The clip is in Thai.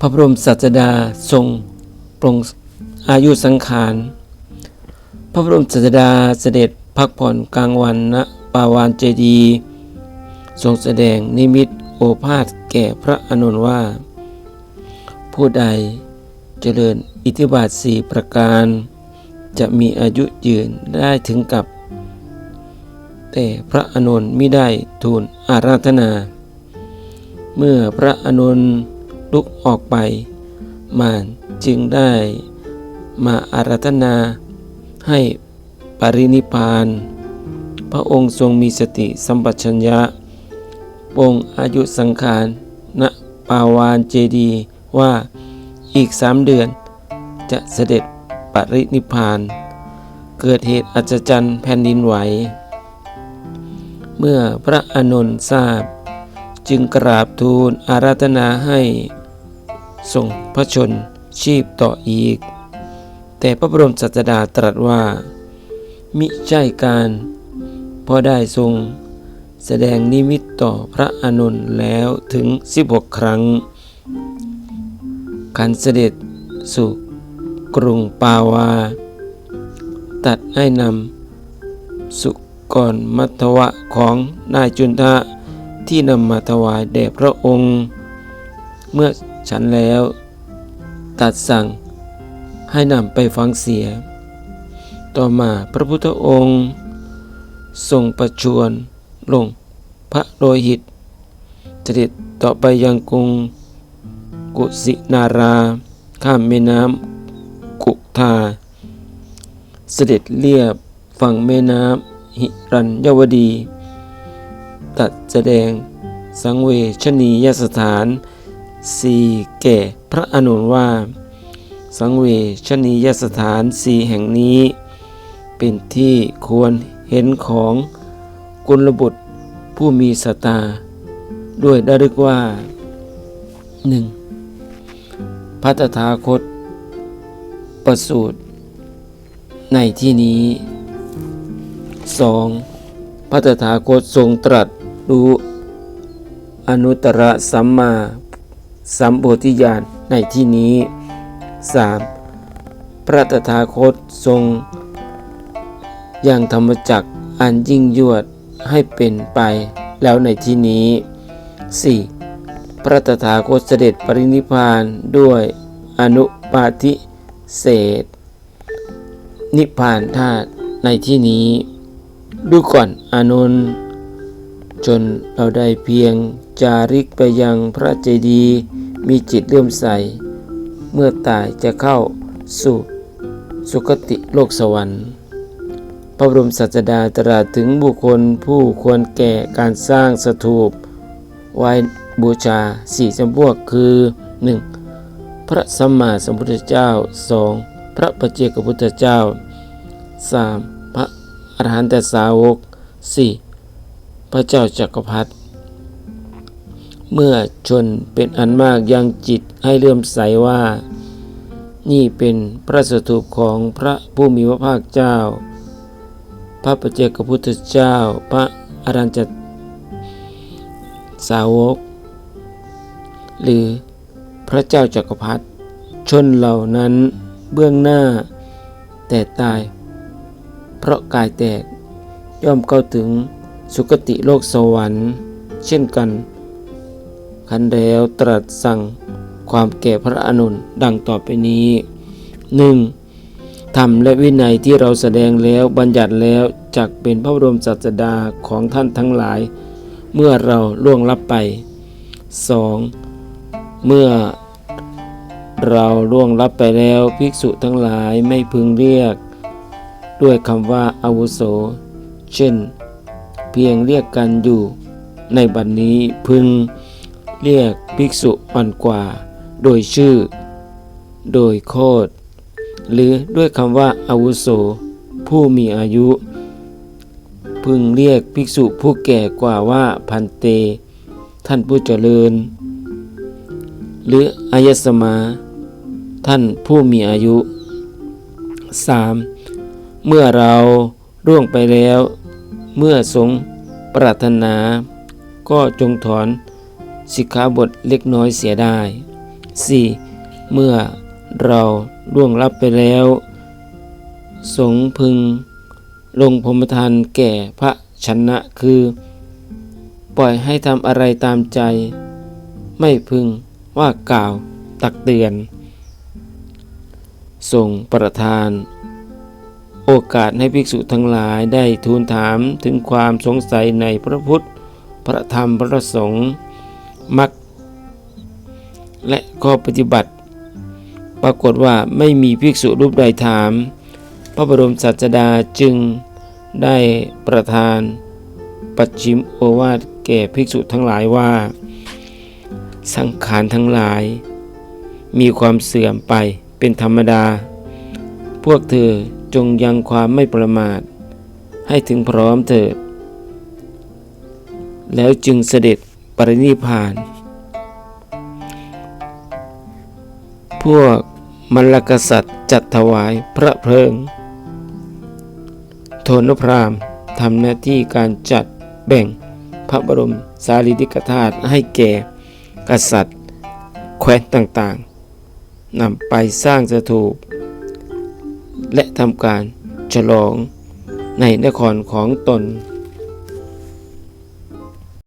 พระบรมศาสดาทรงปรงอายุสังขาร พระบรมศาสดาเสด็จพักผ่อนกลางวันณปาวานเจดีทรงแสดงนิมิตโอภาสแก่พระอานนว่า ผู้ใดเจริญอิทธิบาทสี่ประการ จะมีอายุยืนได้ถึงกับ แต่พระอานนท์มิได้ทูลอาราธนา เมื่อพระอานนท์ ลุกออกไป มารจึงได้มาอาราธนาให้ปรินิพาน พระองค์ทรงมีสติสัมปชัญญะปรงอายุสังขารณปาวานเจดีว่าอีกสามเดือนจะเสด็จปรินิพพาน เกิดเหตุอัศจรรย์แผ่นดินไหว เมื่อพระอานนท์ทราบ จึงกราบทูลอาราธนาให้ ทรงพระชนชีพต่ออีก แต่พระบรมศาสดาตรัสว่า มิใช่การเพราะได้ทรงแสดงนิมิตต่อพระอานนท์แล้วถึง16ครั้งการเสด็จสู่กรุงปาวา ตัดให้นำสุกรมัทวะของนายจุนทะที่นำมาถวายแด่พระองค์ เมื่อ ฉันแล้ว ตัดสั่งให้นำไปฟังเสีย ต่อมาพระพุทธองค์ ทรงประชวรลงพระโลหิตเสด็จต่อไปยังกรุงกุสินารา ข้ามแม่น้ำกุทาเสด็จเลียบฝั่งแม่น้ำหิรัญยวดี ตัดแสดงสังเวชนียสถาน สี่แก่พระอานนว่า สังเวชนียสถานสี่แห่งนี้ เป็นที่ควรเห็นของกุลบุตรผู้มีสตา ด้วยได้รึกว่าหนึ่งพระตถาคต ประสูตร ในที่นี้ 2. พระตถาคตทรงตรัสรู้อนุตตรสัมมา สัมโพธิญาณในที่นี้ 3. พระตถาคตทรงอยังธรรมจักอันยิ่งยวดให้เป็นไปแล้วในที่นี้ 4. พระตถาคตเสด็จปรินิพพานด้วยอนุปาทิเศษนิพพานธาตุในที่นี้ ดูก่อนอานนท์จนเราได้เพียง จาริกไปยังพระเจดีย์มีจิตเลื่อมใส เมื่อตายจะเข้าสู่สุคติโลกสวรรค์ พระบรมศาสดาตรัสถึงบุคคลผู้ควรแก่การสร้างสถูป ไว้บูชาสี่จำพวกคือ 1. พระสัมมาสัมพุทธเจ้า 2. พระปเจกพุทธเจ้า 3. พระอรหันตสาวก 4. พระเจ้าจักรพรรดิ เมื่อชนเป็นอันมากยังจิตให้เลื่อมใสว่า นี่เป็นพระสถูปของพระผู้มีพระภาคเจ้า พระปเจกพุทธเจ้า พระอรัญจสาวก หรือพระเจ้าจักรพรรดิชนเหล่านั้นเบื้องหน้า แต่ตาย เพราะกายแตกย่อมเข้าถึงสุคติโลกสวรรค์ เช่นกัน ขันแล้วตรัสสั่งความแก่พระอนุนดังต่อไปนี้ 1. ธรรมและวินัยที่เราแสดงแล้วบัญญัติแล้วจักเป็นพระบรมศาสดาของท่านทั้งหลาย เมื่อเราล่วงลับไป 2. เมื่อเราล่วงลับไปแล้วภิกษุทั้งหลายไม่พึงเรียก ด้วยคำว่าอาวุโส เช่น เพียงเรียกกันอยู่ในบัดนนี้พึง เรียกภิกษุอ่อนกว่า โดยชื่อ โดยโคดหรือด้วยคำว่าอาวุโส ผู้มีอายุ พึงเรียกภิกษุผู้แก่กว่าว่าพันเต ท่านผู้เจริญ หรืออายสมา ท่านผู้มีอายุ 3. เมื่อเราร่วงไปแล้ว เมื่อสงปรารถนา ก็จงถอน สิกขาบทเล็กน้อยเสียได้ 4. เมื่อเราล่วงลับไปแล้ว สงพึง ลงพรมทานแก่พระชนะคือ ปล่อยให้ทำอะไรตามใจ ไม่พึงว่ากล่าวตักเตือน ส่งประทาน โอกาสให้ภิกษุทั้งหลายได้ทูลถามถึงความสงสัยในพระพุทธ พระธรรมพระสงฆ์ มรรคและข้อปฏิบัติ ปรากฏว่าไม่มีภิกษุรูปใดถาม พระบรมศาสดาจึงได้ประทาน ปัจฉิมโอวาทแก่ภิกษุทั้งหลายว่า สังขารทั้งหลาย มีความเสื่อมไปเป็นธรรมดา พวกเธอจงยังความไม่ประมาท ให้ถึงพร้อมเถิด แล้วจึงเสด็จ ปรินิพานพวกมลกษัตริย์จัดถวายพระเพลิง โทนพรามทำหน้าที่การจัดแบ่งพระบรมสารีริกธาตุให้แก่กษัตริย์แคว้นต่างๆนำไปสร้างสถูป และทำการฉลองในนครของตน